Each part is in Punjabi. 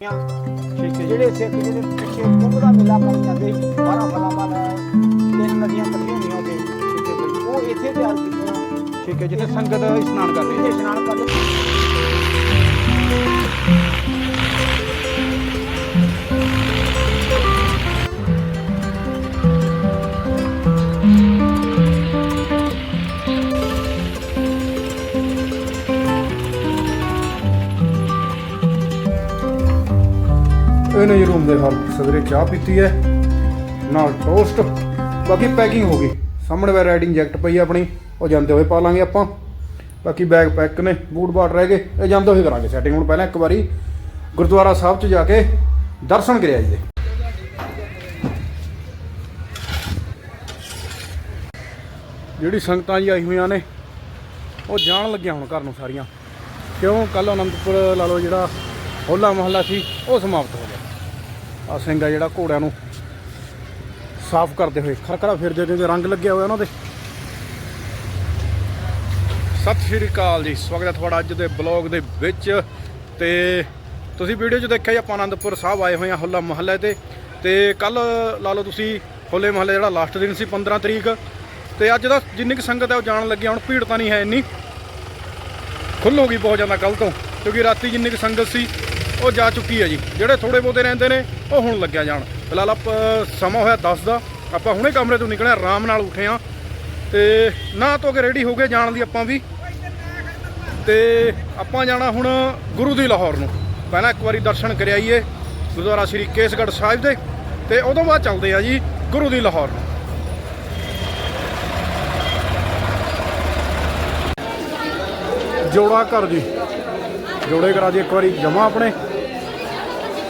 ਠੀਕ ਜਿਹੜੇ ਸਿੱਖ ਜਿਹੜੇ ਪਿੱਛੇ ਕੁੰਭ ਦਾ ਮੇਲਾ ਕਰਨ ਜਾਂਦੇ ਸੀ 12 ਫਲਾਂ ਵਾਲਾ ਤਿੰਨ ਨਦੀਆਂ ਇਕੱਠੀਆਂ ਹੁੰਦੀਆਂ ਉੱਥੇ। ਠੀਕ ਹੈ ਬਾਈ ਉਹ ਇੱਥੇ ਤਿਆਰ ਕੀਤੀਆਂ। ਠੀਕ ਹੈ, ਜਿੱਥੇ ਸੰਗਤ ਇਸ਼ਨਾਨ ਕਰ ਰਹੀ ਹੈ। ਇਸ਼ਨਾਨ ਕਰਦੇ ਇਹਨੇ ਜੀ ਰੂਮ ਦੇ ਹਾਲ ਸਵੇਰੇ ਚਾਹ ਪੀਤੀ ਹੈ, ਨਾਲ ਟੋਸਟ ਬਾਕੀ ਪੈਕਿੰਗ ਹੋ ਗਈ। ਸਾਹਮਣੇ ਵੇ ਰਾਈਡਿੰਗ ਜੈਕਟ ਪਈ ਆਪਣੀ, ਉਹ ਜਾਂਦੇ ਹੋਏ ਪਾ ਲਾਂਗੇ ਆਪਾਂ। ਬਾਕੀ ਬੈਗ ਪੈਕ ਨੇ, ਬੂਟ ਬਾਟ ਰਹਿ ਗਏ, ਇਹ ਜਾਂਦੇ ਹੋਏ ਕਰਾਂਗੇ ਸੈਟਿੰਗ ਹੁਣ ਪਹਿਲਾਂ ਇੱਕ ਵਾਰੀ ਗੁਰਦੁਆਰਾ ਸਾਹਿਬ 'ਚ ਜਾ ਕੇ ਦਰਸ਼ਨ ਕਰਿਆ ਜੀ। ਜਿਹੜੀ ਸੰਗਤਾਂ ਜੀ ਆਈ ਹੋਈਆਂ ਨੇ, ਉਹ ਜਾਣ ਲੱਗਿਆ ਹੁਣ ਘਰ ਨੂੰ ਸਾਰੀਆਂ। ਕਿਉਂ? ਕੱਲ ਅਨੰਦਪੁਰ ਲਾ ਲਓ ਜਿਹੜਾ ਹੋਲਾ ਮਹੱਲਾ ਸੀ, ਉਹ ਸਮਾਪਤ ਹੋ ਗਿਆ। ਆ ਸਿੰਘ ਆ ਜਿਹੜਾ ਘੋੜਿਆਂ ਨੂੰ ਸਾਫ਼ ਕਰਦੇ ਹੋਏ। ਖਰਖਰਾ ਫਿਰਦੇ ਕਿਉਂਕਿ ਰੰਗ ਲੱਗਿਆ ਹੋਇਆ ਉਹਨਾਂ ਦੇ। ਸਤਿ ਸ਼੍ਰੀ ਅਕਾਲ ਜੀ, ਸਵਾਗਤ ਹੈ ਤੁਹਾਡਾ ਅੱਜ ਦੇ ਬਲੌਗ ਦੇ ਵਿੱਚ। ਤੇ ਤੁਸੀਂ ਵੀਡੀਓ 'ਚ ਦੇਖਿਆ ਜੀ, ਆਪਾਂ ਆਨੰਦਪੁਰ ਸਾਹਿਬ ਆਏ ਹੋਏ ਆ ਹੋਲਾ ਮਹੱਲੇ ਤੇ। ਤੇ ਕੱਲ ਲਾ ਲਓ ਤੁਸੀਂ ਹੋਲੇ ਮਹੱਲੇ ਜਿਹੜਾ ਲਾਸਟ ਦਿਨ ਸੀ 15 ਤਰੀਕ। ਤੇ ਅੱਜ ਦਾ ਜਿੰਨੀ ਕੁ ਸੰਗਤ ਹੈ ਉਹ ਜਾਣ ਲੱਗੀ ਹੁਣ ਭੀੜ ਤਾਂ ਨਹੀਂ ਹੈ ਇੰਨੀ। ਖੁੱਲ ਹੋ ਗਈ ਬਹੁਤ ਜ਼ਿਆਦਾ ਕੱਲ ਤੋਂ, ਕਿਉਂਕਿ ਰਾਤੀ ਜਿੰਨੀ ਕੁ ਸੰਗਤ ਸੀ ਉਹ ਜਾ ਚੁੱਕੀ ਹੈ ਜੀ। ਜਿਹੜੇ ਥੋੜੇ ਬਹੁਤੇ ਰਹਿੰਦੇ ਨੇ, ਉਹ ਹੁਣ ਲੱਗਿਆ ਜਾਣ। ਫਿਲਹਾਲ ਆਪ ਸਮਾਂ ਹੋਇਆ 10 ਦਾ। ਆਪਾਂ ਹੁਣੇ ਕਮਰੇ ਤੋਂ ਨਿਕਲੇ ਆਰਾਮ ਨਾਲ ਉੱਠੇ ਆ ਤੇ ਨਾ ਧੋ ਕੇ ਰੈਡੀ ਹੋ ਗਏ, ਜਾਣ ਦੀ ਆਪਾਂ ਵੀ। ਤੇ ਆਪਾਂ ਜਾਣਾ ਹੁਣ ਗੁਰੂ ਦੀ ਲਾਹੌਰ ਨੂੰ। ਪਹਿਲਾਂ ਇੱਕ ਵਾਰੀ ਦਰਸ਼ਨ ਕਰ ਆਈਏ ਗੁਰਦੁਆਰਾ ਸ੍ਰੀ ਕੇਸਗੜ੍ਹ ਸਾਹਿਬ ਦੇ। ਤੇ ਉਦੋਂ ਬਾਅਦ ਚੱਲਦੇ ਆ ਜੀ ਗੁਰੂ ਦੀ ਲਾਹੌਰ ਨੂੰ। ਜੋੜਾ ਘਰ ਜੀ। ਜੋੜੇ ਕਰਾ ਦੀ ਇੱਕ ਵਾਰੀ ਜਮਾ ਆਪਣੇ।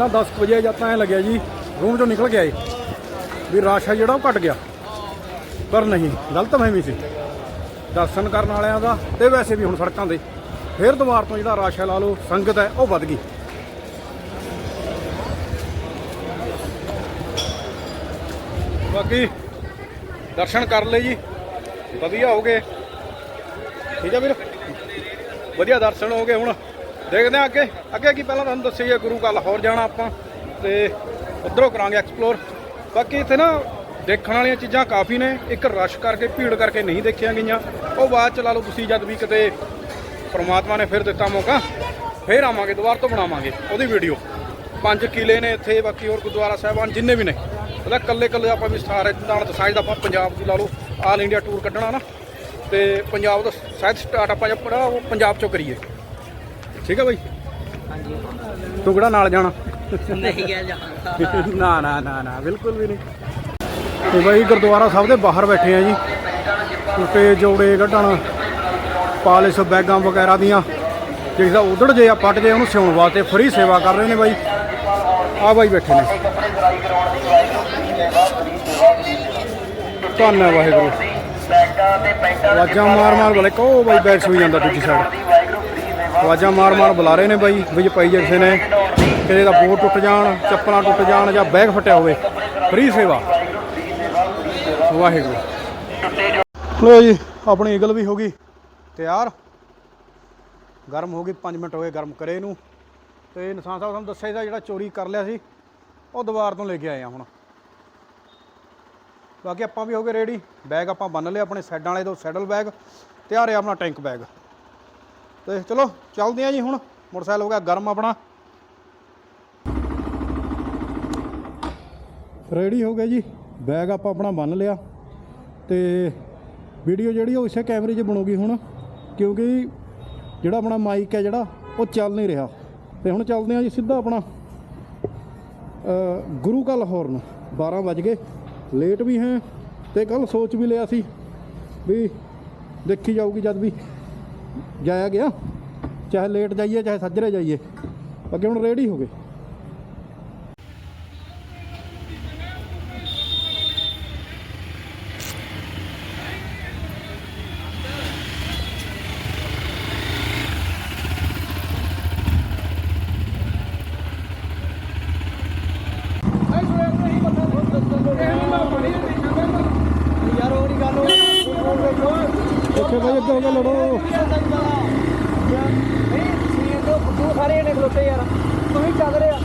ਪਹਿਲਾਂ 10 ਵਜੇ ਜਾਂ ਤਾਂ ਐ ਲੱਗਿਆ ਜੀ, ਰੂਮ ਚੋਂ ਨਿਕਲ ਗਿਆ ਏ ਵੀ ਰਸ਼ ਹੈ ਜਿਹੜਾ ਉਹ ਘਟ ਗਿਆ। ਪਰ ਨਹੀਂ, ਗਲਤ ਫਹਿਮੀ ਸੀ। ਦਰਸ਼ਨ ਕਰਨ ਵਾਲਿਆਂ ਦਾ ਤੇ ਵੈਸੇ ਵੀ ਹੁਣ ਸੜਕਾਂ ਦੇ ਫੇਰ ਦੁਬਾਰ ਤੋਂ ਜਿਹੜਾ ਰਸ਼ ਹੈ ਲਾ ਲਓ, ਸੰਗਤ ਹੈ, ਉਹ ਵੱਧ ਗਈ। ਬਾਕੀ ਦਰਸ਼ਨ ਕਰ ਲਏ ਜੀ, ਵਧੀਆ ਹੋ ਗਏ। ਠੀਕ ਹੈ ਵੀਰ? ਵਧੀਆ ਦਰਸ਼ਨ ਹੋ ਗਏ ਹੁਣ। ਦੇਖਦੇ ਆ ਅੱਗੇ। ਅੱਗੇ ਕੀ ਪਹਿਲਾਂ ਤੁਹਾਨੂੰ ਦੱਸਿਆ ਗੁਰੂ ਕਾ ਲਾਹੌਰ ਜਾਣਾ ਆਪਾਂ ਤੇ ਉਧਰੋਂ ਕਰਾਂਗੇ ਐਕਸਪਲੋਰ ਬਾਕੀ ਇੱਥੇ ਨਾ ਦੇਖਣ ਵਾਲੀਆਂ ਚੀਜ਼ਾਂ ਕਾਫੀ ਨੇ। ਇੱਕ ਰਸ਼ ਕਰਕੇ, ਭੀੜ ਕਰਕੇ ਨਹੀਂ ਦੇਖੀਆਂ ਗਈਆਂ। ਉਹ ਬਾਅਦ ਚ ਲਾ ਲਓ ਤੁਸੀਂ ਜਦ ਵੀ ਕਿਤੇ ਪਰਮਾਤਮਾ ਨੇ ਫਿਰ ਦਿੱਤਾ ਮੌਕਾ, ਫਿਰ ਆਵਾਂਗੇ, ਦੁਬਾਰਾ ਤੋਂ ਬਣਾਵਾਂਗੇ ਉਹਦੀ ਵੀਡੀਓ ਪੰਜ ਕਿਲੇ ਨੇ ਇੱਥੇ, ਬਾਕੀ ਹੋਰ ਗੁਰਦੁਆਰਾ ਸਾਹਿਬਾਨ ਜਿੰਨੇ ਵੀ ਨੇ। ਉਹਦਾ ਕੱਲੇ ਕੱਲੇ ਆਪਾਂ ਵੀ ਸਾਰੇ ਨਾਲ ਦਸਾਂਜ ਦਾ ਆਪਾਂ ਪੰਜਾਬ ਦੀ ਲਾ ਲਓ ਆਲ ਇੰਡੀਆ ਟੂਰ ਕੱਢਣਾ ਨਾ। ਤੇ ਪੰਜਾਬ ਦਾ ਸ਼ਾਇਦ ਸਟਾਰਟ ਆਪਾਂ ਜਿਹੜਾ ਉਹ ਪੰਜਾਬ ਚੋਂ ਕਰੀਏ। ਠੀਕ ਹੈ ਬਾਈ? ਹਾਂਜੀ। ਤੂੰ ਕਿਹੜਾ ਨਾਲ ਜਾਣਾ? ਨਹੀਂ ਗਿਆ ਜਾਂਦਾ ਨਾ ਨਾ ਨਾ ਨਾ ਬਿਲਕੁਲ ਵੀ ਨਹੀਂ। ਤੇ ਬਾਈ ਗੁਰਦੁਆਰਾ ਸਾਹਿਬ ਦੇ ਬਾਹਰ ਬੈਠੇ ਆ ਜੀ। ਟੁੱਟੇ ਜੋੜੇ ਕੱਢਣ ਪਾਲਿਸ਼ ਬੈਗਾਂ ਵਗੈਰਾ ਦੀਆਂ। ਜਿਸ ਦਾ ਉਧੜ ਜੇ ਆ ਪੱਟ ਜੇ ਉਹਨੂੰ ਸਿਉਣ ਵਾਸਤੇ ਫ੍ਰੀ ਸੇਵਾ ਕਰ ਰਹੇ ਨੇ ਬਾਈ। ਆ ਬਾਈ ਬੈਠੇ ਨੇ। ਧੰਨਵਾਦ ਵਾਹਿਗੁਰੂ। ਆਵਾਜ਼ਾਂ ਮਾਰ ਮਾਰ ਬਲੇ ਕੋ ਬਾਈ ਬੈਗ ਸੋਈ ਜਾਂਦਾ ਦੂਜੀ ਸਾਈਡ ਆਵਾਜ਼ਾਂ ਮਾਰ ਮਾਰ ਬੁਲਾ ਰਹੇ ਨੇ ਬਾਈ ਵਿੱਚ ਪਈ ਜੇ ਕਿਸੇ ਨੇ ਕਿਸੇ ਦਾ ਬੋਰ ਟੁੱਟ ਜਾਣ, ਚੱਪਲਾਂ ਟੁੱਟ ਜਾਣ ਜਾਂ ਬੈਗ ਫਟਿਆ ਹੋਵੇ। ਫ੍ਰੀ ਸੇਵਾ। ਵਾਹਿਗੁਰੂ। ਲੋ ਜੀ, ਆਪਣੀ ਈਗਲ ਵੀ ਹੋ ਗਈ ਤਿਆਰ। ਗਰਮ ਹੋ ਗਈ 5 ਮਿੰਟ ਹੋ ਗਏ ਗਰਮ ਕਰੇ ਇਹਨੂੰ ਤੇ ਨਿਸ਼ਾਨ ਸਾਹਿਬ ਤੁਹਾਨੂੰ ਦੱਸਿਆ ਇਹਦਾ ਜਿਹੜਾ ਚੋਰੀ ਕਰ ਲਿਆ ਸੀ, ਉਹ ਦੁਬਾਰ ਤੋਂ ਲੈ ਕੇ ਆਏ ਆ ਹੁਣ। ਬਾਕੀ ਆਪਾਂ ਵੀ ਹੋ ਗਏ ਰੈਡੀ। ਬੈਗ ਆਪਾਂ ਬੰਨ ਲਿਆ ਆਪਣੇ ਸਾਈਡਾਂ ਵਾਲੇ ਤੋਂ, ਸੈਡਲ ਬੈਗ, ਤਿਆਰ ਹੈ ਆਪਣਾ ਟੈਂਕ ਬੈਗ। ਤੇ ਚਲੋ, ਚੱਲਦੇ ਆ ਜੀ ਹੁਣ। ਮੋਟਰਸਾਈਕਲ ਹੋ ਗਿਆ ਗਰਮ ਆਪਣਾ। ਰੈਡੀ ਹੋ ਗਿਆ ਜੀ। ਬੈਗ ਆਪਾਂ ਆਪਣਾ ਬੰਨ ਲਿਆ। ਤੇ ਵੀਡੀਓ ਜਿਹੜੀ ਉਹ ਇਸੇ ਕੈਮਰੇ 'ਚ ਬਣੂਗੀ ਹੁਣ। ਕਿਉਂਕਿ ਜਿਹੜਾ ਆਪਣਾ ਮਾਈਕ ਹੈ ਜਿਹੜਾ, ਉਹ ਚੱਲ ਨਹੀਂ ਰਿਹਾ। ਤੇ ਹੁਣ ਚੱਲਦੇ ਆ ਜੀ ਸਿੱਧਾ ਆਪਣਾ ਗੁਰੂ ਕਾ ਲਾਹੌਰ ਨੂੰ 12 ਵਜ ਗਏ। ਲੇਟ ਵੀ ਹੈ ਤੇ ਕੱਲ ਸੋਚ ਵੀ ਲਿਆ ਸੀ ਵੀ ਦੇਖੀ ਜਾਊਗੀ ਜਦ ਵੀ। ਜਾਇਆ ਗਿਆ। ਚਾਹੇ ਲੇਟ ਜਾਈਏ ਚਾਹੇ ਸੱਜਰੇ ਜਾਈਏ। ਅੱਗੇ ਹੁਣ ਰੈਡੀ ਹੋ ਗਏ ਯਾਰ ਉਹ ਨਹੀਂ ਗੱਲ ਇੱਥੇ ਬਾਈ ਅੱਗੇ ਹੋ ਕੇ ਲੜੋ ਤੂੰ ਸਾਰੇ ਨੇ ਖਲੋਤੇ ਯਾਰ ਤੂੰ ਹੀ ਚੱਲ ਰਿਹਾ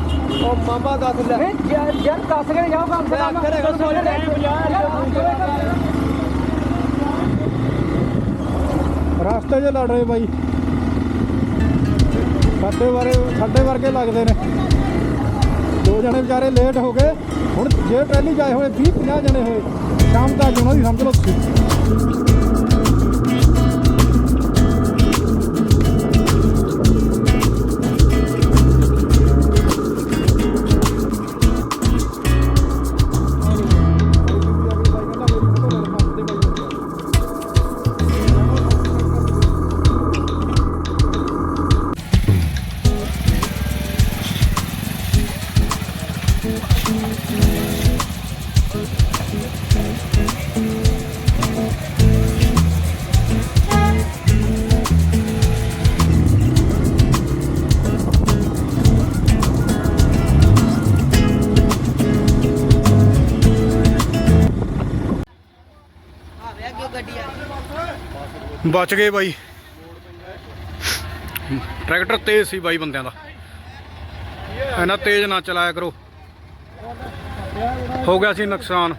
ਉਹ ਮਾਮਾ ਦੱਸ ਲੈ ਯਾਰ ਯਾਰ ਦੱਸ ਕੇ ਜਾਓ ਕੰਮ ਸੇ ਕੰਮ ਕਰੇ ਗੱਲ ਸੋਚ ਰਸਤੇ 'ਚ ਲੜ ਰਹੇ ਬਾਈ। ਸਾਡੇ ਬਾਰੇ ਸਾਡੇ ਵਰਗੇ ਲੱਗਦੇ ਨੇ। ਦੋ ਜਣੇ ਵਿਚਾਰੇ ਲੇਟ ਹੋ ਗਏ। ਹੁਣ ਜੇ ਟਰੈਲੀ ਜਾਏ ਹੋਏ 20 50 ਜਣੇ ਹੋਏ, ਸ਼ਾਮ ਤੱਕ ਉਹਨਾਂ ਦੀ ਸਮਝ ਲਓ ਬਚ ਗਏ ਬਾਈ। ਟਰੈਕਟਰ ਤੇਜ਼ ਸੀ ਬਾਈ ਬੰਦਿਆਂ ਦਾ। ਇਹਨਾਂ ਤੇਜ਼ ਨਾ ਚਲਾਇਆ ਕਰੋ। ਹੋ ਗਿਆ ਸੀ ਨੁਕਸਾਨ।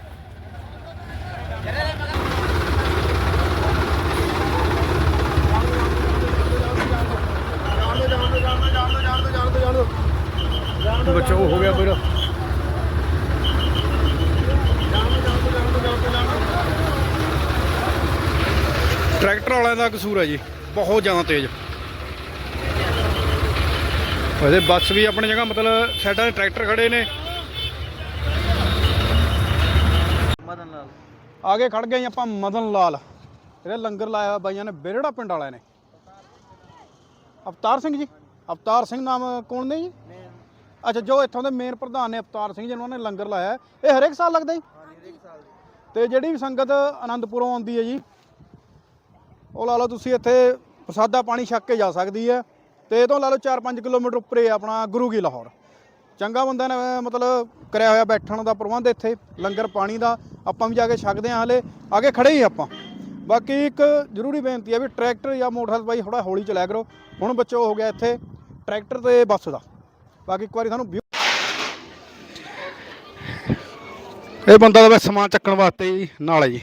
ਬਚਾਓ ਹੋ ਗਿਆ ਫਿਰ ਟਰੈਕਟਰ ਵਾਲਿਆਂ ਦਾ ਕਸੂਰ ਹੈ ਜੀ ਬਹੁਤ ਜ਼ਿਆਦਾ ਤੇਜ਼। ਉਹਦੇ ਬੱਸ ਵੀ ਆਪਣੀ ਜਗ੍ਹਾ ਮਤਲਬ ਸਾਈਡਾਂ 'ਤੇ ਟਰੈਕਟਰ ਖੜੇ ਨੇ। ਮਦਨ ਲਾਲ ਆਗੇ ਖੜ ਗਏ ਆਪਾਂ ਮਦਨ ਲਾਲ ਇਹਦੇ ਲੰਗਰ ਲਾਇਆ ਬਾਈਆਂ ਨੇ ਬੇਰੜਾ ਪਿੰਡ ਵਾਲਿਆਂ ਨੇ। ਅਵਤਾਰ ਸਿੰਘ ਜੀ ਅਵਤਾਰ ਸਿੰਘ ਨਾਮ ਕੌਣ ਨੇ ਜੀ? ਅੱਛਾ ਜੋ ਇੱਥੋਂ ਦੇ ਮੇਨ ਪ੍ਰਧਾਨ ਨੇ ਅਵਤਾਰ ਸਿੰਘ ਜੀ ਉਹਨਾਂ ਨੇ ਲੰਗਰ ਲਾਇਆ। ਇਹ ਹਰੇਕ ਸਾਲ ਲੱਗਦਾ ਜੀ। ਤੇ ਜਿਹੜੀ ਵੀ ਸੰਗਤ ਆਨੰਦਪੁਰੋਂ ਆਉਂਦੀ ਹੈ ਜੀ ਉਹ ਲਾ ਲਓ ਤੁਸੀਂ ਇੱਥੇ ਪ੍ਰਸਾਦਾ ਪਾਣੀ ਛੱਕ ਕੇ ਜਾ ਸਕਦੀ ਹੈ ਤੇ ਇਹ ਤੋਂ ਲਾ ਲਓ 4-5 ਕਿਲੋਮੀਟਰ ਉੱਪਰੇ ਆਪਣਾ ਗੁਰੂ ਕੀ ਲਾਹੌਰ। ਚੰਗਾ ਬੰਦਾ ਨੇ ਮਤਲਬ ਕਰਿਆ ਹੋਇਆ ਬੈਠਣ ਦਾ ਪ੍ਰਬੰਧ ਇੱਥੇ, ਲੰਗਰ ਪਾਣੀ ਦਾ। ਆਪਾਂ ਵੀ ਜਾ ਕੇ ਛਕਦੇ ਹਾਂ ਹਲੇ ਆਗੇ ਖੜੇ ਹੀ ਆਪਾਂ। ਬਾਕੀ ਇੱਕ ਜ਼ਰੂਰੀ ਬੇਨਤੀ ਹੈ ਵੀ ਟਰੈਕਟਰ ਜਾਂ ਮੋਟਰਸਾਈਕਲ ਬਾਈ ਥੋੜਾ ਹੌਲੀ ਚਲਾਇਆ ਕਰੋ। ਹੁਣ ਬੱਚੋ ਹੋ ਗਿਆ ਇੱਥੇ ਟਰੈਕਟਰ ਤੇ ਬੱਸ ਦਾ। ਬਾਕੀ ਇੱਕ ਵਾਰੀ ਤੁਹਾਨੂੰ view- ਇਹ ਬੰਦਾ ਤਾਂ ਬਸ ਸਮਾਨ ਚੱਕਣ ਵਾਸਤੇ ਹੀ ਨਾਲ ਹੈ ਜੀ।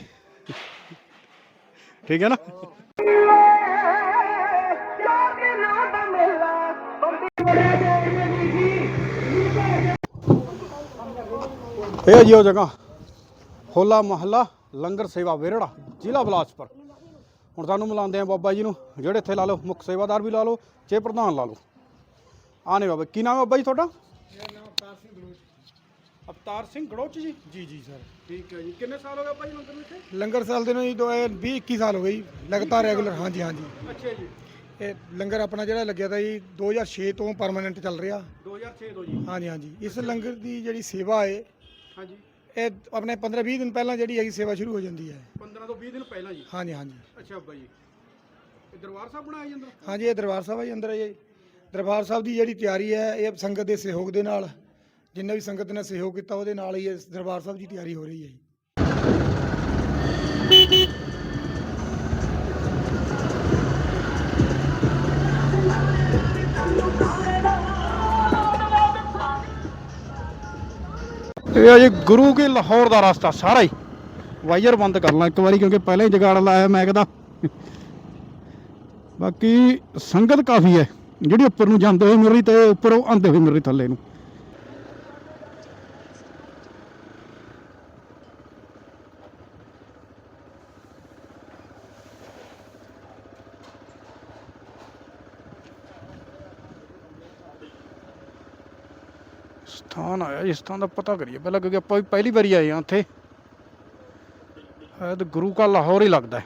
ਠੀਕ ਹੈ ਨਾ? ਇਹ ਜੀ ਉਹ ਜਗ੍ਹਾ। ਹੋਲਾ ਮਹੱਲਾ ਲੰਗਰ ਸੇਵਾ ਵੇਰੜਾ ਜ਼ਿਲ੍ਹਾ ਬਿਲਾਸਪੁਰ। ਹੁਣ ਤੁਹਾਨੂੰ ਮਿਲਾਉਂਦੇ ਆ ਬਾਬਾ ਜੀ ਨੂੰ, ਜਿਹੜੇ ਇੱਥੇ ਲਾ ਲਓ, ਮੁੱਖ ਸੇਵਾਦਾਰ ਵੀ ਲਾ ਲਓ ਚੇ ਪ੍ਰਧਾਨ ਲਾ ਲਓ। ਆਨੇ ਬਾਬਾ ਕੀ ਨਾਮ ਹੈ ਬਾਬਾ ਜੀ ਤੁਹਾਡਾ? ਅਵਤਾਰ ਸਿੰਘ ਗੜੋਚ ਜੀ? ਜੀ ਜੀ ਸਰ। ਠੀਕ ਹੈ ਜੀ। ਕਿੰਨੇ ਸਾਲ ਹੋ ਗਏ ਭਾਈ ਲੰਗਰ ਵਿੱਚ? ਲੰਗਰ ਸਾਲ ਦੇ ਨੂੰ ਜੀ 20 21 ਸਾਲ ਹੋ ਗਏ ਜੀ। ਲਗਾਤਾਰ ਰੈਗੂਲਰ ਹਾਂਜੀ ਹਾਂਜੀ। ਅੱਛਾ ਜੀ। ਇਹ ਲੰਗਰ ਆਪਣਾ ਜਿਹੜਾ ਲੱਗਿਆ ਤਾਂ ਜੀ 2006 ਤੋਂ ਪਰਮਾਨੈਂਟ ਚੱਲ ਰਿਹਾ। 2006 ਤੋਂ ਜੀ। ਹਾਂਜੀ ਹਾਂਜੀ। ਇਸ ਲੰਗਰ ਦੀ ਜਿਹੜੀ ਸੇਵਾ ਹੈ ਹਾਂਜੀ। ਇਹ ਆਪਣੇ 15 20 ਦਿਨ ਪਹਿਲਾਂ ਜਿਹੜੀ ਹੈਗੀ ਸੇਵਾ ਸ਼ੁਰੂ ਹੋ ਜਾਂਦੀ ਹੈ। 15 ਤੋਂ 20 ਦਿਨ ਪਹਿਲਾਂ ਜੀ। ਹਾਂਜੀ ਹਾਂਜੀ। ਅੱਛਾ ਜੀ। ਇਹ ਦਰਬਾਰ ਸਾਹਿਬ ਬਣਾਇਆ ਜੀ ਅੰਦਰ ਹਾਂਜੀ ਇਹ ਦਰਬਾਰ ਸਾਹਿਬ ਹੈ ਜੀ ਅੰਦਰ ਹੈ ਜੀ। ਦਰਬਾਰ ਸਾਹਿਬ ਦੀ ਜਿਹੜੀ ਤਿਆਰੀ ਹੈ ਇਹ ਸੰਗਤ ਦੇ ਸਹਿਯੋਗ ਦੇ ਨਾਲ ਜਿੰਨੇ ਵੀ ਸੰਗਤ ਨੇ ਸਹਿਯੋਗ ਕੀਤਾ, ਉਹਦੇ ਨਾਲ ਹੀ ਇਸ ਦਰਬਾਰ ਸਾਹਿਬ ਦੀ ਤਿਆਰੀ ਹੋ ਰਹੀ ਹੈ ਜੀ। ਇਹ ਆ ਜੀ ਗੁਰੂ ਕੇ ਲਾਹੌਰ ਦਾ ਰਸਤਾ, ਸਾਰਾ ਹੀ। ਵਾਇਰ ਬੰਦ ਕਰ ਲਾਂ ਇੱਕ ਵਾਰੀ, ਕਿਉਂਕਿ ਪਹਿਲਾਂ ਹੀ ਜਗਾੜ ਲਾਇਆ ਮੈਂ ਕਹਦਾ। ਬਾਕੀ ਸੰਗਤ ਕਾਫੀ ਹੈ, ਜਿਹੜੀ ਉੱਪਰ ਨੂੰ ਜਾਂਦੇ ਹੋਏ ਮਿਲ ਰਹੀ ਤੇ ਉੱਪਰੋਂ ਆਉਂਦੇ ਹੋਏ ਮਿਲ ਰਹੀ ਥੱਲੇ ਨੂੰ। ਸਥਾਨ ਆਇਆ, ਇਸ ਥਾਂ ਦਾ ਪਤਾ ਕਰੀਏ। ਪਹਿਲਾਂ ਕਿਉਂਕਿ ਆਪਾਂ ਵੀ ਪਹਿਲੀ ਵਾਰੀ ਆਏ ਹਾਂ ਇੱਥੇ ਹੈ ਗੁਰੂ ਕਾ ਲਾਹੌਰ ਹੀ ਲੱਗਦਾ ਹੈ।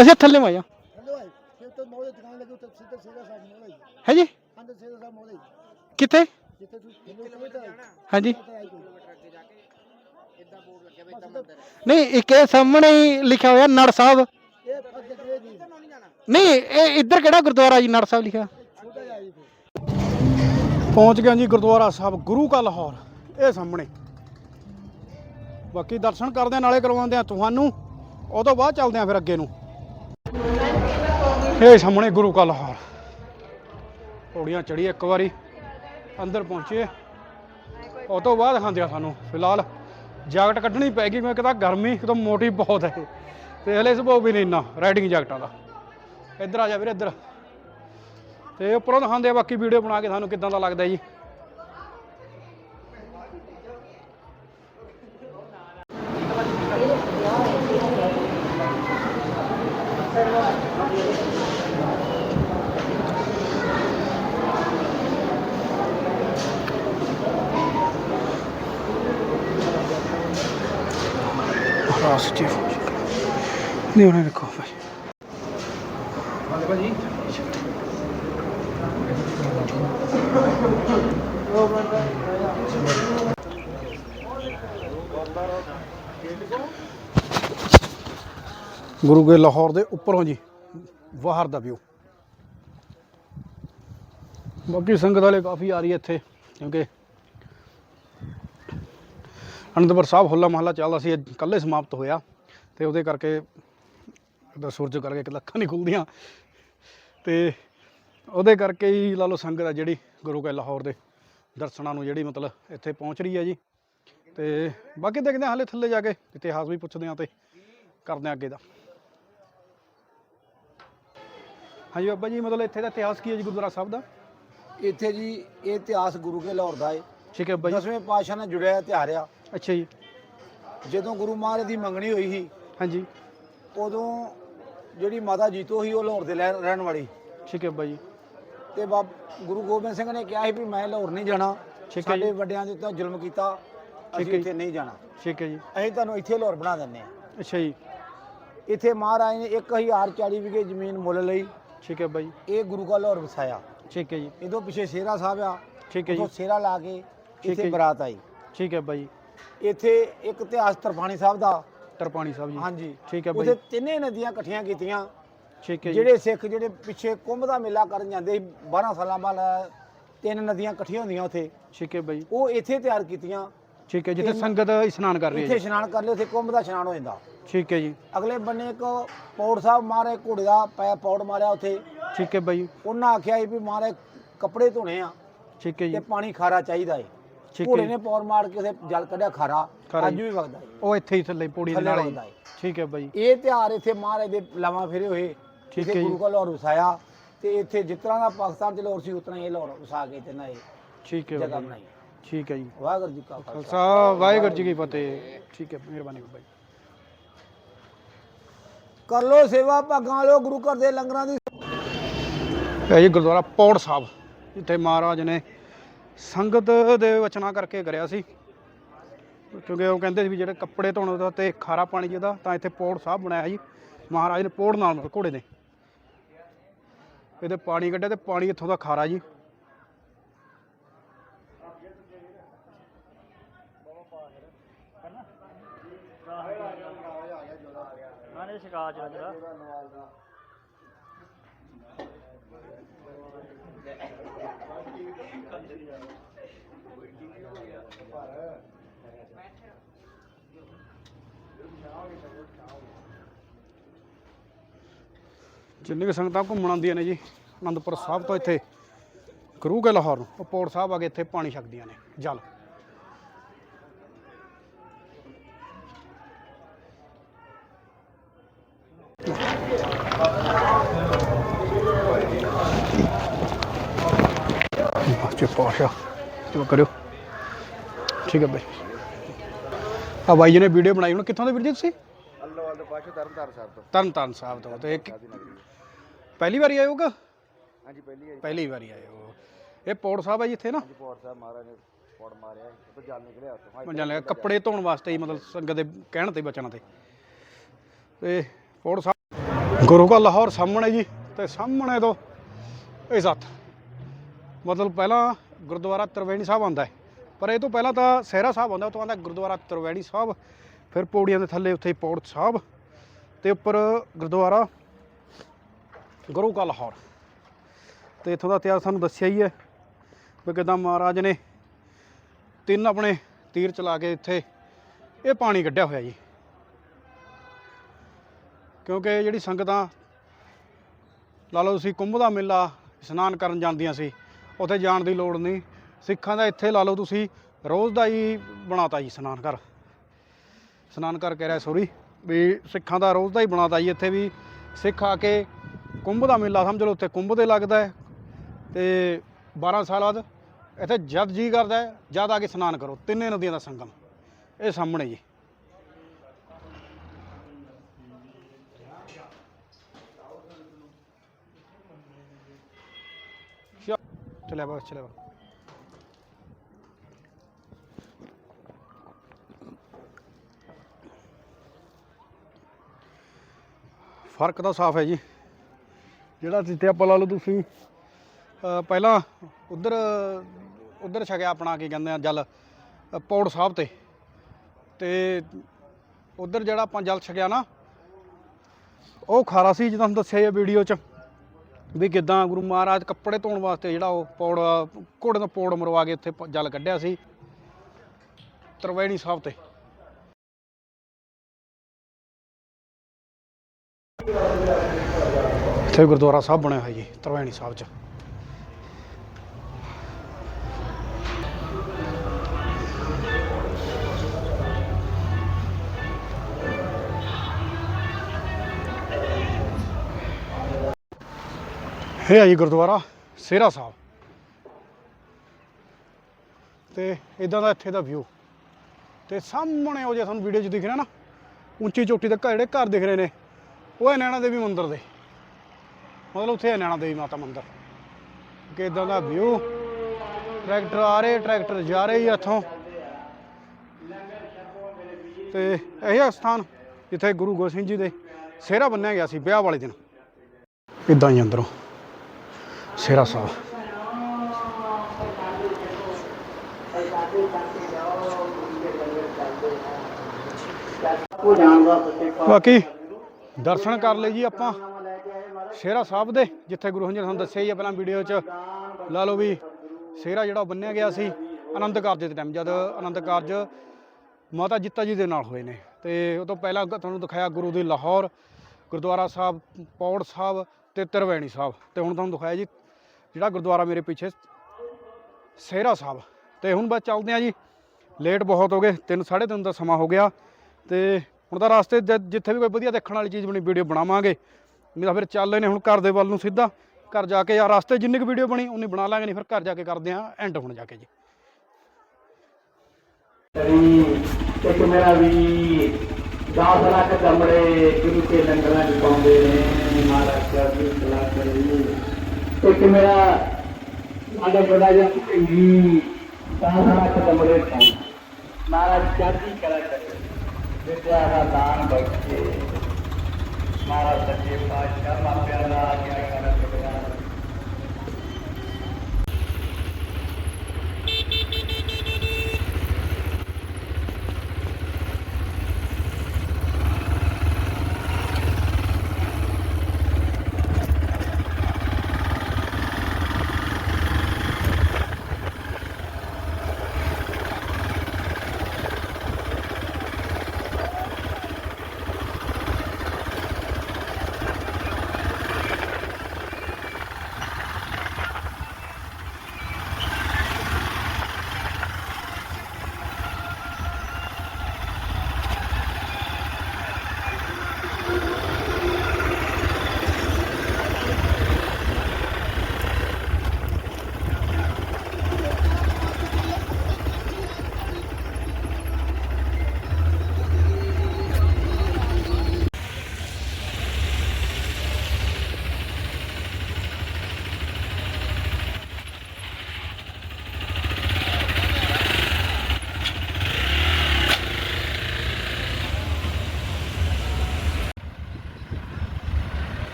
ਅਸੀਂ ਥੱਲੇ ਆਏ ਹੈ। ਜੀ? ਕਿੱਥੇ? ਹਾਂਜੀ। ਨਹੀਂ, ਇੱਕ ਇਹ ਸਾਹਮਣੇ ਹੀ ਲਿਖਿਆ ਹੋਇਆ ਨੜ ਸਾਹਿਬ। ਨਹੀਂ, ਇਹ ਇੱਧਰ ਕਿਹੜਾ ਗੁਰਦੁਆਰਾ ਜੀ ਨੜ ਸਾਹਿਬ ਲਿਖਿਆ? ਪਹੁੰਚ ਗਿਆ ਜੀ ਗੁਰਦੁਆਰਾ ਸਾਹਿਬ, ਗੁਰੂ ਕਾ ਲਾਹੌਰ, ਇਹ ਸਾਹਮਣੇ। ਬਾਕੀ ਦਰਸ਼ਨ ਕਰਦੇ ਆ ਨਾਲੇ ਕਰਵਾਉਂਦੇ ਆ ਤੁਹਾਨੂੰ। ਉਹ ਤੋਂ ਬਾਅਦ ਚੱਲਦੇ ਆ ਫਿਰ ਅੱਗੇ ਨੂੰ। ਇਹ ਸਾਹਮਣੇ ਗੁਰੂ ਕਾ ਲਾਹੌਰ। ਪੌੜੀਆਂ ਚੜੀ ਇੱਕ ਵਾਰੀ, ਅੰਦਰ ਪਹੁੰਚੇ ਉਹ ਤੋਂ ਬਾਅਦ ਖਾਂਦੇ ਆ ਸਾਨੂੰ ਫਿਲਹਾਲ। ਜੈਕਟ ਕੱਢਣੀ ਪੈ ਗਈ, ਮੈਂ ਕਹਿੰਦਾ ਗਰਮੀ ਇੱਕਦਮ ਮੋਟੀ ਬਹੁਤ ਹੈ। ਤੇ ਹਲੇ ਸੁਭਾਅ ਵੀ ਨਹੀਂ ਇੰਨਾ ਰਾਈਡਿੰਗ ਜੈਕਟਾਂ ਦਾ। ਇੱਧਰ ਆ ਜਾ ਵੀਰੇ, ਇੱਧਰ। ਤੇ ਉੱਪਰੋਂ ਦਿਖਾਉਂਦੇ ਆ, ਬਾਕੀ ਵੀਡੀਓ ਬਣਾ ਕੇ ਸਾਨੂੰ ਕਿਦਾਂ ਦਾ ਲੱਗਦਾ ਜੀ। ਰਾਸ ਜੀ ਨਹੀਂ ਉਹਨੇ ਰੱਖੋ ਭਾਈ ਗੁਰੂ ਕੇ ਲਾਹੌਰ ਦੇ ਉੱਪਰੋਂ ਜੀ ਬਾਹਰ ਦਾ ਵਿਊ। ਬਾਕੀ ਸੰਗਤ ਵਾਲੇ ਕਾਫੀ ਆ ਰਹੀ ਹੈ ਇੱਥੇ, ਕਿਉਂਕਿ ਅਨੰਦਪੁਰ ਸਾਹਿਬ ਹੋਲਾ ਮਹੱਲਾ ਚੱਲਦਾ ਸੀ ਅੱਜ ਸਮਾਪਤ ਹੋਇਆ, ਤੇ ਉਹਦੇ ਕਰਕੇ ਦਾ ਸੂਰਜ ਕਰਕੇ ਇੱਕ ਲੱਖਾਂ ਨਹੀਂ ਖੁੱਲਦੀਆਂ ਤੇ ਉਹਦੇ ਕਰਕੇ ਹੀ ਲਾ ਲਓ ਸੰਗਤ ਆ ਜਿਹੜੀ ਗੁਰੂ ਕੇ ਲਾਹੌਰ ਦੇ ਦਰਸ਼ਨਾਂ ਨੂੰ ਜਿਹੜੀ ਮਤਲਬ ਇੱਥੇ ਪਹੁੰਚ ਰਹੀ ਹੈ ਜੀ। ਤੇ ਬਾਕੀ ਦੇਖਦੇ ਹਾਂ ਹਾਲੇ ਥੱਲੇ ਜਾ ਕੇ ਇਤਿਹਾਸ ਵੀ ਪੁੱਛਦੇ ਹਾਂ ਤੇ ਕਰਦੇ ਹਾਂ ਅੱਗੇ ਦਾ। ਹਾਂਜੀ ਬਾਬਾ ਜੀ ਮਤਲਬ ਇੱਥੇ ਦਾ ਇਤਿਹਾਸ ਕੀ ਹੈ ਜੀ ਗੁਰਦੁਆਰਾ ਸਾਹਿਬ ਦਾ? ਇੱਥੇ ਜੀ ਇਹ ਇਤਿਹਾਸ ਗੁਰੂ ਕੇ ਲਾਹੌਰ ਦਾ ਹੈ ਠੀਕ ਹੈ ਜੀ। ਦਸਵੇਂ ਪਾਤਸ਼ਾਹ ਨਾਲ ਜੁੜਿਆ ਤਿਉਹਾਰ ਆ। ਅੱਛਾ ਜੀ। ਜਦੋਂ ਗੁਰੂ ਮਹਾਰਾਜ ਦੀ ਮੰਗਣੀ ਹੋਈ ਸੀ ਹਾਂਜੀ। ਉਦੋਂ ਜਿਹੜੀ ਮਾਤਾ ਜੀਤੋ ਸੀ ਉਹ ਲਾਹੌਰ ਦੇ ਰਹਿ- ਰਹਿਣ ਵਾਲੀ। ਠੀਕ ਹੈ ਜੀ ਤੇ ਬਾਬ ਗੁਰੂ ਗੋਬਿੰਦ ਸਿੰਘ ਨੇ ਕਿਹਾ ਸੀ ਵੀ ਮੈਂ ਲਾਹੌਰ ਨਹੀਂ ਜਾਣਾ। ਠੀਕ ਹੈ ਸਾਡੇ। ਵੱਡਿਆਂ ਦੇ ਉੱਤੇ ਜ਼ੁਲਮ ਕੀਤਾ ਠੀਕ ਅਸੀਂ ਹੈ ਜੀ। ਇੱਥੇ ਨਹੀਂ ਜਾਣਾ। ਠੀਕ ਹੈ ਜੀ। ਅਸੀਂ ਤੁਹਾਨੂੰ ਇੱਥੇ ਲਾਹੌਰ ਬਣਾ ਦਿੰਨੇ ਆ ਅੱਛਾ ਜੀ। ਇੱਥੇ ਮਹਾਰਾਜ ਨੇ 1040 ਵਿਗੇ ਜ਼ਮੀਨ ਮੁੱਲ ਲਈ। ਠੀਕ ਹੈ ਜੀ ਇਹ ਗੁਰੂ ਕਾ ਲਾਹੌਰ ਵਸਾਇਆ। ਠੀਕ ਹੈ ਜੀ। ਇਹਦੋਂ ਪਿੱਛੇ ਸ਼ੇਰਾ ਸਾਹਿਬ ਆ। ਠੀਕ ਹੈ ਜੀ। ਉਦੋਂ ਸ਼ੇਰਾ ਲਾ ਕੇ ਹੈ ਇੱਥੇ ਜੀ। ਬਰਾਤ ਆਈ। ਠੀਕ ਹੈ ਜੀ ਇੱਥੇ ਇੱਕ ਇਤਿਹਾਸ ਤਰਫਾਣੀ ਸਾਹਿਬ ਦਾ ਤਰਪਾਣੀ ਸਾਹਿਬ ਜੀ। ਹਾਂਜੀ। ਠੀਕ ਹੈ ਉਹਦੇ ਜੀ ਤਿੰਨੇ ਨਦੀਆਂ ਇਕੱਠੀਆਂ ਕੀਤੀਆਂ। ਠੀਕ ਹੈ ਜੀ। ਜਿਹੜੇ ਸਿੱਖ ਜਿਹੜੇ ਪਿੱਛੇ ਕੁੰਭ ਦਾ ਮੇਲਾ ਕਰਨ ਜਾਂਦੇ ਸੀ 12 ਸਾਲਾਂ ਬਾਅਦ ਤਿੰਨ ਨਦੀਆਂ ਇਕੱਠੀਆਂ ਹੁੰਦੀਆਂ ਉੱਥੇ। ਠੀਕ ਹੈ ਜੀ ਉਹ ਇੱਥੇ ਤਿਆਰ ਕੀਤੀਆਂ। ਠੀਕ ਹੈ ਜਿੱਥੇ ਤਿੰਨ- ਸੰਗਤ ਇਸ਼ਨਾਨ ਕਰ ਰਹੀ ਹੈ ਇੱਥੇ ਜੀ ਇਸ਼ਨਾਨ ਕਰ ਲਿਓ ਉੱਥੇ ਕੁੰਭ ਦਾ ਇਸ਼ਨਾਨ ਹੋ ਜਾਂਦਾ। ਠੀਕ ਹੈ ਜੀ। ਅਗਲੇ ਬੰਨੇ ਇੱਕ ਪੌੜ ਸਾਹਿਬ ਮਾਰੇ ਘੋੜੇ ਦਾ ਪੈ ਪੌੜ ਮਾਰਿਆ ਉੱਥੇ। ਠੀਕ ਹੈ ਜੀ ਉਹਨਾਂ ਆਖਿਆ ਸੀ ਵੀ ਮਾਰੇ ਕੱਪੜੇ ਧੋਣੇ ਆ ਠੀਕ ਹੈ ਜੀ। ਤੇ ਪਾਣੀ ਖਾਰਾ ਚਾਹੀਦਾ ਏ। ਠੀਕ ਘੋੜੇ ਨੇ ਪੌੜ ਮਾਰ ਕੇ ਉੱਥੇ ਜਲ ਕੱਢਿਆ ਖਾਰਾ। ਖਾਰਾ ਅੱਜ ਜੀ। ਵੀ ਵਗਦਾ ਉਹ ਇੱਥੇ ਹੀ ਥੱਲੇ ਪੌੜੀ ਦੇ ਥੱਲੇ ਨਾਲ ਹੀ। ਵਗਦਾ ਏ ਠੀਕ ਹੈ ਜੀ ਇਹ ਤਿਉਹਾਰ ਇੱਥੇ ਮਹਾਰਾਜ ਦੇ ਲਾਵਾਂ ਫੇਰੇ ਹੋਏ। ਠੀਕ ਹੈ ਜੀ। ਗੁਰੂ ਕਾ ਲਾਹੌਰ ਵਸਾਇਆ ਤੇ ਇੱਥੇ ਜਿਸ ਤਰ੍ਹਾਂ ਦਾ ਪਾਕਿਸਤਾਨ ਚ ਲਾਹੌਰ ਸੀ ਉਤਨਾ ਹੀ ਇਹ ਲਾਹੌਰ ਵਸਾ ਕੇ ਤੇ ਨਾ ਇਹ ਠੀਕ ਹੈ ਜਗ੍ਹਾ ਬਣਾਈ। ਠੀਕ ਹੈ ਜੀ। ਵਾਹਿਗੁਰੂ ਜੀ ਕਾ ਖਾਲਸਾ। ਖਾਲਸਾ। ਵਾਹਿਗੁਰੂ ਜੀ ਕੀ ਫਤਿਹ। ਠੀਕ ਹੈ ਮਿਹਰਬਾਨੀ ਜੀ ਕਰ ਲੋ ਸੇਵਾ ਭਾਗਾਂ ਲੋ ਗੁਰੂ ਘਰ ਦੇ ਲੰਗਰਾਂ ਦੀ ਇਹ ਜੀ ਗੁਰਦੁਆਰਾ ਪੌੜ ਸਾਹਿਬ ਜਿੱਥੇ ਮਹਾਰਾਜ ਨੇ ਸੰਗਤ ਦੇ ਵਚਨਾ ਕਰਕੇ ਕਰਿਆ ਸੀ। ਕਿਉਂਕਿ ਉਹ ਕਹਿੰਦੇ ਸੀ ਜਿਹੜੇ ਕੱਪੜੇ ਧੋਣ ਦਾ ਤੇ ਖਾਰਾ ਪਾਣੀ ਜਿਹਦਾ, ਤਾਂ ਇੱਥੇ ਪੌੜ ਸਾਹਿਬ ਬਣਾਇਆ ਜੀ ਮਹਾਰਾਜ ਨੇ ਪੌੜ ਨਾਲ ਘੋੜੇ ਨੇ ਇਹਦੇ ਪਾਣੀ ਕੱਢਿਆ ਤੇ ਪਾਣੀ ਇੱਥੋਂ ਦਾ ਖਾਰਾ ਜੀ। ਆਨੇ ਸ਼ਿਕਾਰ ਜਲੰਧਰ ਜਿੰਨੇ ਕਿ ਸੰਗਤਾਂ ਘੁੰਮਣ ਆਉਂਦੀਆਂ ਨੇ ਜੀ, ਅਨੰਦਪੁਰ ਸਾਹਿਬ ਤੋਂ ਇੱਥੇ ਗੁਰੂ ਕਰੂਗੇ ਲਾਹੌਰ ਨੂੰ ਪੌੜ ਸਾਹਿਬ ਆ ਕੇ ਇੱਥੇ ਪਾਣੀ ਛਕਦੀਆਂ ਨੇ, ਜਲ। ਬੱਚੇ ਪਾਸ਼ਾ ਚਲੋ ਕਰਿਓ। ਠੀਕ ਹੈ ਬਾਈ। ਆ ਬਾਈ ਜੀ ਨੇ ਵੀਡੀਓ ਬਣਾਈ ਹੁਣ ਕਿੱਥੋਂ ਦੇ ਵੀਰ ਜੀ ਤੁਸੀਂ? ਅੱਲੋਵਾਲ ਦੇ ਪਾਸ਼ਾ ਤਰਨਤਾਰਨ ਸਾਹਿਬ ਤੋਂ। ਤਰਨ ਤਾਰਨ ਸਾਹਿਬ ਤੋਂ ਤੇ ਇੱਕ ਪਹਿਲੀ ਵਾਰੀ ਆਏ ਹਾਂਜੀ ਪਹਿਲੀ ਹੈ ਪਹਿਲੀ ਵਾਰੀ ਆਏ ਹੋ। ਇਹ ਪੌੜ ਸਾਹਿਬ ਹੈ ਜੀ ਇੱਥੇ ਨਾ? ਪੌੜ ਸਾਹਿਬ ਮਹਾਰਾਜ ਨੇ ਪੌੜ ਮਾਰਿਆ ਜਲ ਨਿਕਲਿਆ ਉੱਥੋਂ। ਮੰਨ ਲਿਆ ਕੱਪੜੇ ਧੋਣ ਵਾਸਤੇ ਹੀ ਮਤਲਬ ਸੰਗਤ ਦੇ ਕਹਿਣ ਤੇ ਬਚਣਾ ਤੇ। ਤੇ ਪੌੜ ਸਾਹਿਬ ਗੁਰੂ ਕਾ ਲਾਹੌਰ ਸਾਹਮਣੇ ਜੀ ਤੇ ਸਾਹਮਣੇ ਤੋਂ ਇਹ ਸੱਤ। ਮਤਲਬ ਪਹਿਲਾਂ ਗੁਰਦੁਆਰਾ ਤਰਵੈਣੀ ਸਾਹਿਬ ਆਉਂਦਾ ਹੈ। ਪਰ ਇਹ ਤੋਂ ਪਹਿਲਾਂ ਤਾਂ ਸਹਿਰਾ ਸਾਹਿਬ ਆਉਂਦਾ, ਉਹ ਤੋਂ ਆਉਂਦਾ ਗੁਰਦੁਆਰਾ ਤਰਵੈਣੀ ਸਾਹਿਬ, ਫਿਰ ਪੌੜੀਆਂ ਦੇ ਥੱਲੇ ਉੱਥੇ ਪੌੜ ਸਾਹਿਬ ਤੇ ਉੱਪਰ ਗੁਰਦੁਆਰਾ ਗੁਰੂ ਕਾ ਲਾਹੌਰ। ਤੇ ਇੱਥੋਂ ਦਾ ਇਤਿਹਾਸ ਸਾਨੂੰ ਦੱਸਿਆ ਹੀ ਹੈ ਵੀ ਕਿੱਦਾਂ ਮਹਾਰਾਜ ਨੇ ਤਿੰਨ ਆਪਣੇ ਤੀਰ ਚਲਾ ਕੇ ਇੱਥੇ ਇਹ ਪਾਣੀ ਕੱਢਿਆ ਹੋਇਆ ਜੀ। ਕਿਉਂਕਿ ਜਿਹੜੀ ਸੰਗਤਾਂ, ਲਾ ਲਓ ਤੁਸੀਂ ਕੁੰਭ ਦਾ ਮੇਲਾ, ਇਸ਼ਨਾਨ ਕਰਨ ਜਾਂਦੀਆਂ ਸੀ ਉੱਥੇ ਜਾਣ ਦੀ ਲੋੜ ਨਹੀਂ। ਸਿੱਖਾਂ ਦਾ ਇੱਥੇ ਲਾ ਲਓ ਤੁਸੀਂ, ਰੋਜ਼ ਦਾ ਹੀ ਬਣਾਤਾ ਜੀ ਇਸ਼ਨਾਨ ਘਰ। ਇਸ਼ਨਾਨ ਘਰ ਕਹਿ ਰਿਹਾ ਸੋਰੀ ਵੀ ਸਿੱਖਾਂ ਦਾ ਰੋਜ਼ ਦਾ ਹੀ ਬਣਾਤਾ ਜੀ ਇੱਥੇ ਵੀ। ਸਿੱਖ ਆ ਕੇ ਕੁੰਭ ਦਾ ਮੇਲਾ ਸਮਝ ਲਓ, ਉੱਥੇ ਕੁੰਭ ਦੇ ਲੱਗਦਾ ਹੈ। ਤੇ 12 ਸਾਲ ਬਾਅਦ ਇੱਥੇ ਜਦ ਜੀ ਕਰਦਾ ਜਦ ਆ ਕੇ ਇਸ਼ਨਾਨ ਕਰੋ, ਤਿੰਨੇ ਨਦੀਆਂ ਦਾ ਸੰਗਮ। ਇਹ ਸਾਹਮਣੇ ਜੀ ਚਲ- ਚਲਿਆ ਬਸ ਚਲਿਆ ਬਸ ਫ਼ਰਕ ਤਾਂ ਸਾਫ਼ ਹੈ ਜੀ। ਜਿਹੜਾ ਜਿੱਥੇ ਆਪਾਂ ਲਾ ਲਓ ਤੁਸੀਂ। ਪਹਿਲਾਂ ਉਧਰ ਉਧਰ ਛਕਿਆ ਆਪਣਾ, ਕੀ ਕਹਿੰਦੇ ਆ, ਜਲ ਪੌੜ ਸਾਹਿਬ ਤੇ। ਤੇ ਉਧਰ ਜਿਹੜਾ ਆਪਾਂ ਜਲ ਛਕਿਆ ਨਾ, ਉਹ ਖਾਰਾ ਸੀ, ਜਿੱਦਾਂ ਤੁਹਾਨੂੰ ਦੱਸਿਆ ਇਹ ਵੀਡੀਓ 'ਚ। ਵੀ ਕਿਦਾਂ ਗੁਰੂ ਮਹਾਰਾਜ ਕੱਪੜੇ ਧੋਣ ਵਾਸਤੇ ਜਿਹੜਾ ਉਹ ਪੌੜ, ਘੋੜੇ ਦਾ ਪੌੜ ਮਰਵਾ ਕੇ ਉੱਥੇ ਪ- ਜਲ ਕੱਢਿਆ ਸੀ। ਤਰਵੈਣੀ ਸਾਹਿਬ ਤੇ। ਇੱਥੇ ਗੁਰਦੁਆਰਾ ਸਾਹਿਬ ਬਣਿਆ ਹੋਇਆ ਜੀ, ਤਰਵੈਣੀ ਸਾਹਿਬ 'ਚ। ਇਹ ਆ ਜੀ ਗੁਰਦੁਆਰਾ ਸੇਰਾ ਸਾਹਿਬ। ਤੇ ਇਦਾਂ ਦਾ ਇੱਥੇ ਦਾ ਵਿਊ ਤੇ ਸਾਹਮਣੇ ਉਹ ਜੇ ਤੁਹਾਨੂੰ ਵੀਡੀਓ 'ਚ ਦਿਖ ਰਿਹਾ ਨਾ, ਉੱਚੀ ਚੋਟੀ ਦੇ ਘਰ ਜਿਹੜੇ ਘਰ ਦਿਖ ਰਹੇ ਨੇ, ਉਹ ਹੈ ਨੈਣਾ ਦੇਵੀ ਮੰਦਿਰ ਦੇ। ਮਤਲਬ ਉੱਥੇ ਹੈ ਨੈਣਾ ਦੇਵੀ ਮਾਤਾ ਮੰਦਿਰ। ਕਿ ਇਦਾਂ ਦਾ ਵਿਊ ਟਰੈਕਟਰ ਆ ਰਹੇ, ਟਰੈਕਟਰ ਜਾ ਰਹੇ ਜੀ ਇੱਥੋਂ। ਤੇ ਇਹ ਆ ਸਥਾਨ, ਜਿੱਥੇ ਗੁਰੂ ਗੋਬਿੰਦ ਸਿੰਘ ਜੀ ਦੇ ਸਿਹਰਾ ਬੰਨਿਆ ਗਿਆ ਸੀ ਵਿਆਹ ਵਾਲੇ ਦਿਨ। ਇਦਾਂ ਹੀ ਅੰਦਰੋਂ। ਸੇਰਾ ਸਾਹਿਬ ਬਾਕੀ ਦਰਸ਼ਨ ਕਰ ਲਏ ਜੀ ਆਪਾਂ ਸ਼ੇਰਾ ਸਾਹਿਬ ਦੇ, ਜਿੱਥੇ ਗੁਰੂ ਹੰਜਰ ਤੁਹਾਨੂੰ ਦੱਸਿਆ ਹੀ ਆ ਪਹਿਲਾਂ ਵੀਡੀਓ 'ਚ। ਲਾ ਲਓ ਵੀ ਸ਼ੇਰਾ ਜਿਹੜਾ ਉਹ ਬੰਨਿਆ ਗਿਆ ਸੀ, ਆਨੰਦ ਕਾਰਜ ਦੇ ਟਾਈਮ ਜਦ ਆਨੰਦ ਕਾਰਜ ਮਾਤਾ ਜਿੱਤਾ ਜੀ ਦੇ ਨਾਲ ਹੋਏ ਨੇ। ਤੇ ਉਹ ਤੋਂ ਪਹਿਲਾਂ ਤੁਹਾਨੂੰ ਦਿਖਾਇਆ ਗੁਰੂ ਦੀ ਲਾਹੌਰ, ਗੁਰਦੁਆਰਾ ਸਾਹਿਬ, ਪੌੜ ਸਾਹਿਬ ਤੇ ਤਰਵੈਣੀ ਸਾਹਿਬ। ਤੇ ਹੁਣ ਤੁਹਾਨੂੰ ਦਿਖਾਇਆ ਜੀ, ਜਿਹੜਾ ਗੁਰਦੁਆਰਾ ਮੇਰੇ ਪਿੱਛੇ ਸੇਰਾ ਸਾਹਿਬ। ਤੇ ਹੁਣ ਬਸ ਚੱਲਦੇ ਆ ਜੀ। ਲੇਟ ਬਹੁਤ ਹੋ ਗਏ 3 3:30 ਦਾ ਸਮਾਂ ਹੋ ਗਿਆ। ਤੇ ਹੁਣ ਤਾਂ ਰਸਤੇ 'ਚ ਜਿੱਥੇ ਵੀ ਕੋਈ ਵਧੀਆ ਦੇਖਣ ਵਾਲੀ ਚੀਜ਼ ਬਣੀ, ਵੀਡੀਓ ਬਣਾਵਾਂਗੇ। ਨਹੀਂ ਤਾਂ ਫਿਰ ਚੱਲ ਨੇ ਹੁਣ ਘਰ ਦੇ ਵੱਲ ਨੂੰ ਸਿੱਧਾ ਘਰ ਜਾ ਕੇ ਆ ਰਸਤੇ ਜਿੰਨੀ ਕੁ ਵੀਡੀਓ ਬਣੀ, ਉਨੀ ਬਣਾ ਲਾਂਗੇ, ਨਹੀਂ ਫਿਰ ਘਰ ਜਾ ਕੇ ਕਰਦੇ ਆ ਐਂਡ ਹੁਣ ਜਾ ਕੇ ਜੀ। ਇੱਕ ਮੇਰਾ ਵੀ 10 ਲੱਖ ਕਮਰੇ, ਗੁਰੂ ਕੇ ਲੰਗਰਾਂ ਚ ਪਾਉਂਦੇ ਨੇ, ਮਹਾਰਾਜ ਚੜ੍ਹਦੀ ਕਲਾ ਕਰੀ। ਇੱਕ ਮੇਰਾ ਸਾਡਾ ਬੜਾ ਜਿਹਾ ਭਿੰਗੀ 10 ਲੱਖ ਕਮਰੇ ਪਾਉਂਦੇ। ਮਹਾਰਾਜ ਚੜ੍ਹਦੀ ਕਲਾ ਕਰੇ। ਵਿਦਿਆ ਦਾ ਦਾਨ ਬਖਸ਼ੇ। ਮਹਾਰਾਜ ਸੱਚੇ ਪਾਤਸ਼ਾਹ ਮਾਪਿਆਂ ਦਾ ਆਗਿਆ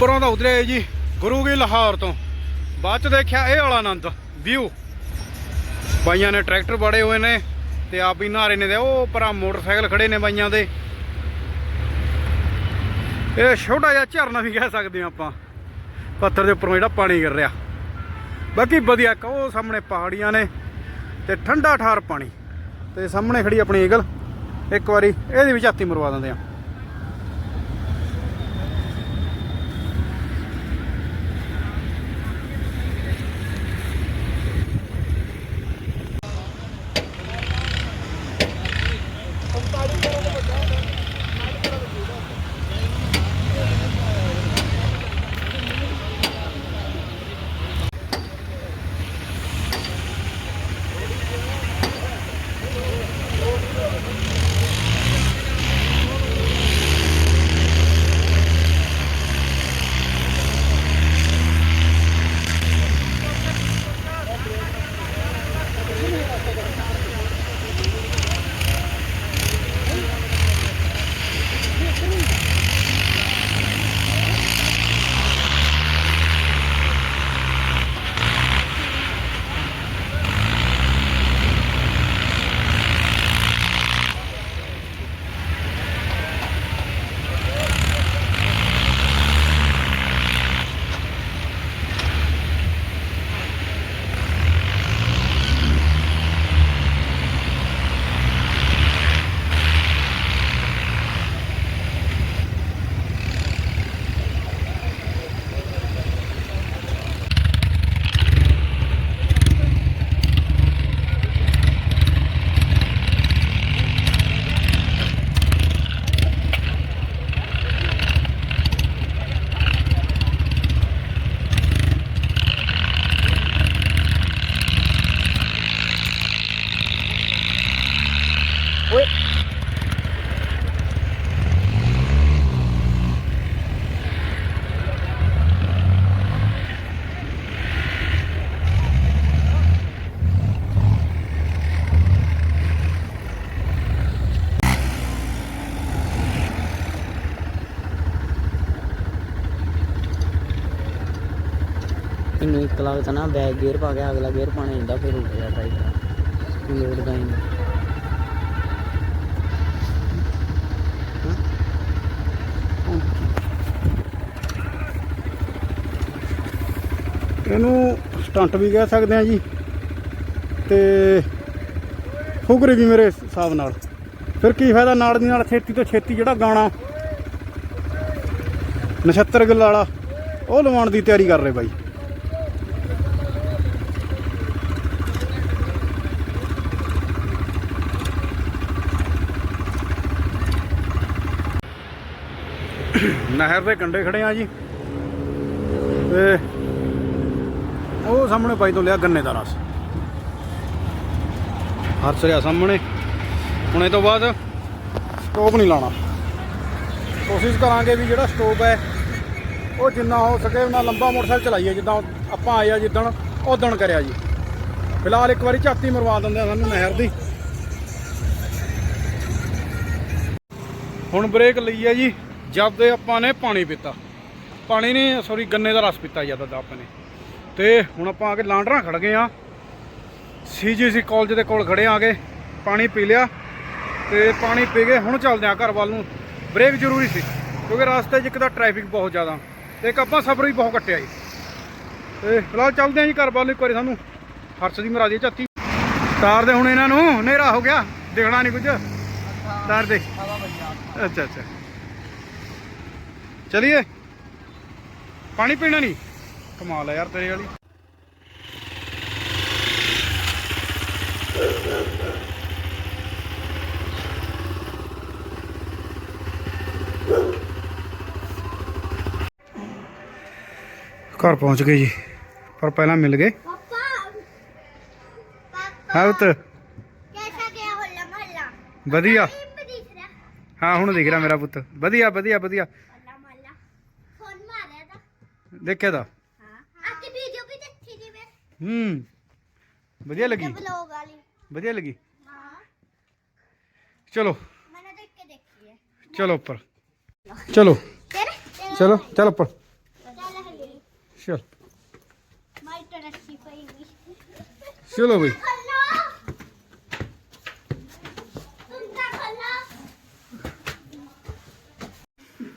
ਉੱਪਰੋਂ ਤਾਂ ਉਤਰਿਆ ਜੀ, ਗੁਰੂ ਕੀ ਲਾਹੌਰ ਤੋਂ। ਬਾਅਦ ਚ ਦੇਖਿਆ ਇਹ ਵਾਲਾ ਆਨੰਦ ਵਿਊ ਬਾਈਆਂ ਨੇ ਟਰੈਕਟਰ ਬੜੇ ਹੋਏ ਨੇ ਤੇ ਆਪ ਹੀ ਨਹਾਰੇ ਨੇ ਤੇ ਉਹ ਪਰਾਂ ਮੋਟਰਸਾਈਕਲ ਖੜੇ ਨੇ ਬਾਈਆਂ ਦੇ। ਇਹ ਛੋਟਾ ਜਿਹਾ ਝਰਨਾ ਵੀ ਕਹਿ ਸਕਦੇ ਹਾਂ ਆਪਾਂ। ਪੱਥਰ ਦੇ ਉੱਪਰੋਂ ਜਿਹੜਾ ਪਾਣੀ ਗਿਰ ਰਿਹਾ। ਬਾਕੀ ਵਧੀਆ ਇੱਕ ਉਹ ਸਾਹਮਣੇ ਪਹਾੜੀਆਂ ਨੇ ਤੇ ਠੰਡਾ ਠਾਰ ਪਾਣੀ। ਤੇ ਸਾਹਮਣੇ ਖੜੀ ਆਪਣੀ ਈਗਲ ਇੱਕ ਵਾਰੀ ਇਹਦੀ ਵੀ ਝਾਤੀ ਮਰਵਾ ਦਿੰਦੇ ਆ ਇਹਨੂੰ ਤਾਂ ਨਾ ਬੈਕ ਗੇਅਰ ਪਾ ਕੇ ਅਗਲਾ ਗੇਅਰ ਪਾਣੇ ਹੁੰਦਾ, ਫਿਰ ਉੱਡ ਜਾ ਟਰਾਈ ਲੋਡਦਾ ਹੀ ਇਹਨੂੰ ਸਟੰਟ ਵੀ ਕਹਿ ਸਕਦੇ ਆ ਜੀ। ਤੇ ਫੁਗਰੇ ਵੀ ਮੇਰੇ ਹਿਸਾਬ ਨਾਲ। ਫਿਰ ਕੀ ਫਾਇਦਾ ਨਾਲ ਦੀ ਨਾਲ ਛੇਤੀ ਤੋਂ ਛੇਤੀ ਜਿਹੜਾ ਗਾਣਾ ਨਛੱਤਰ ਗਿੱਲ ਵਾਲਾ, ਉਹ ਲਵਾਉਣ ਦੀ ਤਿਆਰੀ ਕਰ ਰਹੇ ਬਾਈ। ਨਹਿਰ ਦੇ ਕੰਢੇ ਖੜੇ ਆ ਜੀ। ਤੇ ਉਹ ਸਾਹਮਣੇ ਬਾਈ ਤੋਂ ਲਿਆ ਗੰਨੇ ਦਾ ਰਸ। ਹਰਸ ਰਿਆ ਸਾਹਮਣੇ। ਹੁਣ ਇਹ ਤੋਂ ਬਾਅਦ ਸਟੋਪ ਨਹੀਂ ਲਾਣਾ ਕੋਸ਼ਿਸ਼ ਕਰਾਂਗੇ ਵੀ ਜਿਹੜਾ ਸਟੋਪ ਹੈ, ਉਹ ਜਿੰਨਾ ਹੋ ਸਕੇ ਉਹਨਾਂ ਲੰਬਾ ਮੋਟਰਸਾਈਕਲ ਚਲਾਈਏ, ਜਿੱਦਾਂ ਆਪਾਂ ਆਏ ਆ ਜਿੱਦਣ ਉਦਣ ਕਰਿਆ ਜੀ। ਫਿਲਹਾਲ ਇੱਕ ਵਾਰੀ ਝਾਤੀ ਮਰਵਾ ਦਿੰਦੇ ਆ ਸਾਨੂੰ ਨਹਿਰ ਦੀ। ਹੁਣ ਬ੍ਰੇਕ ਲਈ ਹੈ ਜੀ। ਜਦ ਦੇ ਆਪਾਂ ਨੇ ਪਾਣੀ ਪੀਤਾ ਪਾਣੀ ਨਹੀਂ ਸੌਰੀ ਗੰਨੇ ਦਾ ਰਸ ਪੀਤਾ ਜ਼ਿਆਦਾ ਦਾ ਆਪਾਂ ਨੇ। ਤੇ ਹੁਣ ਆਪਾਂ ਆ ਕੇ ਲਾਂਡਰਾਂ ਖੜ ਗਏ ਆ ਸੀਜੀਸੀ ਕਾਲਜ ਦੇ ਕੋਲ ਖੜੇ ਆ ਗਏ ਪਾਣੀ ਪੀ ਲਿਆ ਤੇ ਪਾਣੀ ਪੀ ਕੇ ਹੁਣ ਚੱਲਦੇ ਆ ਘਰ ਵੱਲ ਨੂੰ। ਬ੍ਰੇਕ ਜ਼ਰੂਰੀ ਸੀ ਕਿਉਂਕਿ ਰਸਤੇ 'ਚ ਇੱਕ ਤਾਂ ਟ੍ਰੈਫਿਕ ਬਹੁਤ ਜ਼ਿਆਦਾ ਤੇ ਇੱਕ ਆਪਾਂ ਸਫ਼ਰ ਵੀ ਬਹੁਤ ਕੱਟਿਆ ਜੀ। ਤੇ ਫਿਲਹਾਲ ਚੱਲਦੇ ਆ ਜੀ ਘਰ ਵੱਲ ਨੂੰ ਇੱਕ ਵਾਰੀ ਸਾਨੂੰ ਹਰਸ਼ ਦੀ ਮਰਾਦੀ ਝੱਤੀ। ਤਾਰ ਦੇ ਹੁਣ ਇਹਨਾਂ ਨੂੰ ਹਨੇਰਾ ਹੋ ਗਿਆ ਦਿਖਣਾ ਨਹੀਂ ਕੁਝ। ਤਾਰ ਦੇ। ਅੱਛਾ ਅੱਛਾ। ਚਲੀਏ। ਪਾਣੀ ਪੀਣਾ ਨਹੀਂ। ਕਮਾਲ ਆ ਯਾਰ ਤੇਰੇ ਵਾਲੀ। ਘਰ ਪਹੁੰਚ ਗਏ ਜੀ। ਪਰ ਪਹਿਲਾਂ ਮਿਲ ਗਏ। ਹਾਂ ਉਤ ਵਧੀਆ। ਹਾਂ ਹੁਣ ਦਿਖ ਰਿਹਾ ਮੇਰਾ ਪੁੱਤ। ਵਧੀਆ ਵਧੀਆ ਵਧੀਆ। ਦੇਖਿਆ ਤਾਂ? ਅੱਜ ਵੀਡੀਓ ਵੀ ਦੇਖੀ ਜੀ ਮੈਂ। ਹੂੰ। ਵਧੀਆ ਲੱਗੀ? ਵਲੌਗ ਵਾਲੀ। ਵਧੀਆ ਲੱਗੀ? ਹਾਂ। ਚਲੋ। ਮੈਨੂੰ ਦੇਖ ਕੇ ਦੇਖੀ ਹੈ। ਚਲੋ ਉੱਪਰ। ਚਲੋ। ਚਲੋ ਚਲ ਉੱਪਰ। ਚਲ ਚਲੋ। ਬਈ।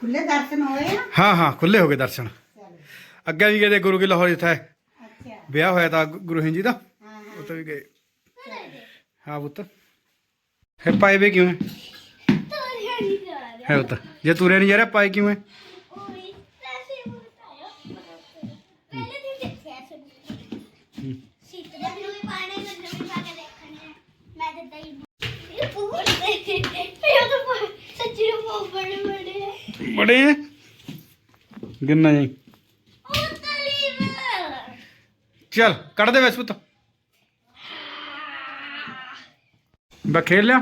ਖੁੱਲੇ ਦਰਸ਼ਨ ਹੋਏ? ਹਾਂ ਹਾਂ ਖੁੱਲੇ ਹੋ ਗਏ ਦਰਸ਼ਨ। ਅੱਗੇ ਵੀ ਗਏ ਤੇ ਗੁਰੂ ਕੀ ਲਾਹੌਰ ਜਿੱਥੇ ਅੱਛਾ। ਵਿਆਹ ਹੋਇਆ ਤਾਂ ਗੁਰੂ ਜੀ ਦਾ। ਉੱਥੇ ਵੀ ਗਏ। ਹਾਂ ਪੁੱਤ। ਹੈ ਪਾਏ ਵੇ ਕਿਉਂ ਹੈ ਹੈ ਪੁੱਤ। ਜੇ ਤੁਰਿਆ ਨਹੀਂ ਜਾ ਰਿਹਾ ਪਾਏ ਕਿਉਂ ਹੈ। ਬੜੇ ਗਿਣਨਾ ਜੀ ਉਹ ਤਲੀਬ ਚੱਲ ਕੱਢ ਦੇ ਵੈਸ ਪੁੱਤ। ਬਾ ਖੇਲ ਲਿਆ?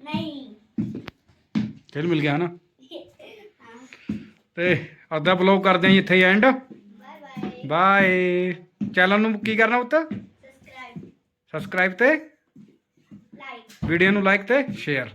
ਨਹੀਂ। ਖੇਲ ਮਿਲ ਗਿਆ ਨਾ? ਤੇ ਅੱਧਾ ਬਲੌਗ ਕਰਦੇ ਆਂ ਜੀ ਇੱਥੇ and bye bye bye channel ਨੂੰ ਕੀ ਕਰਨਾ ਪੁੱਤ? ਸਬਸਕ੍ਰਾਈਬ ਸਬਸਕ੍ਰਾਈਬ ਤੇ ਲਾਈਕ ਵੀਡੀਓ ਨੂੰ ਲਾਈਕ ਤੇ ਸ਼ੇਅਰ